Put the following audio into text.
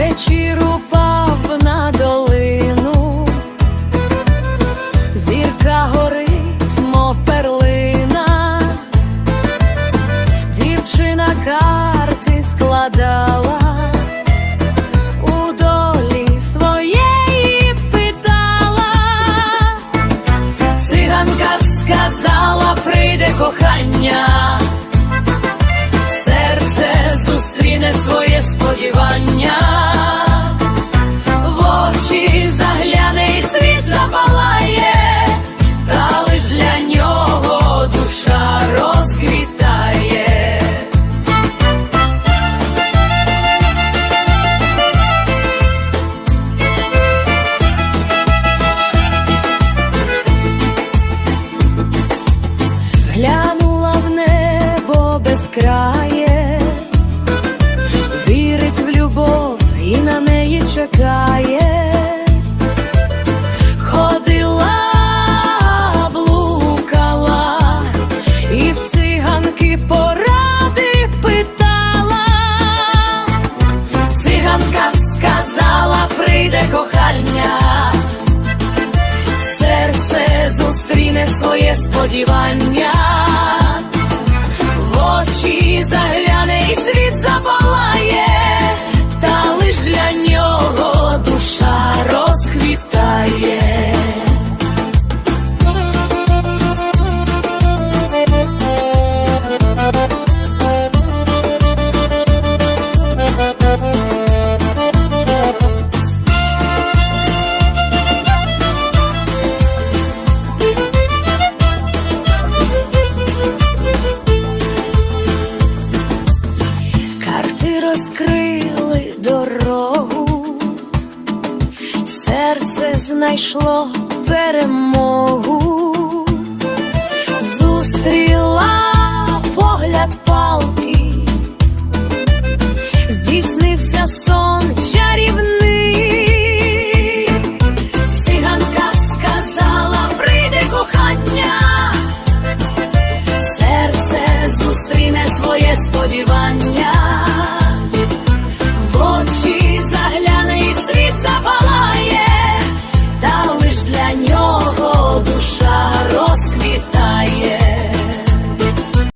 Вечір упав на долину, зірка горить, мов перлина, дівчина карти складала. Кохання крає, вірить в любов і на неї чекає, ходила, блукала, і в циганки поради питала, циганка сказала, прийде кохання, серце зустріне своє сподівання. Розкрили дорогу, серце знайшло перемогу, зустріла погляд палки, здійснився сон чарівний. Циганка сказала, прийде кохання серце зустріне своє сподівання.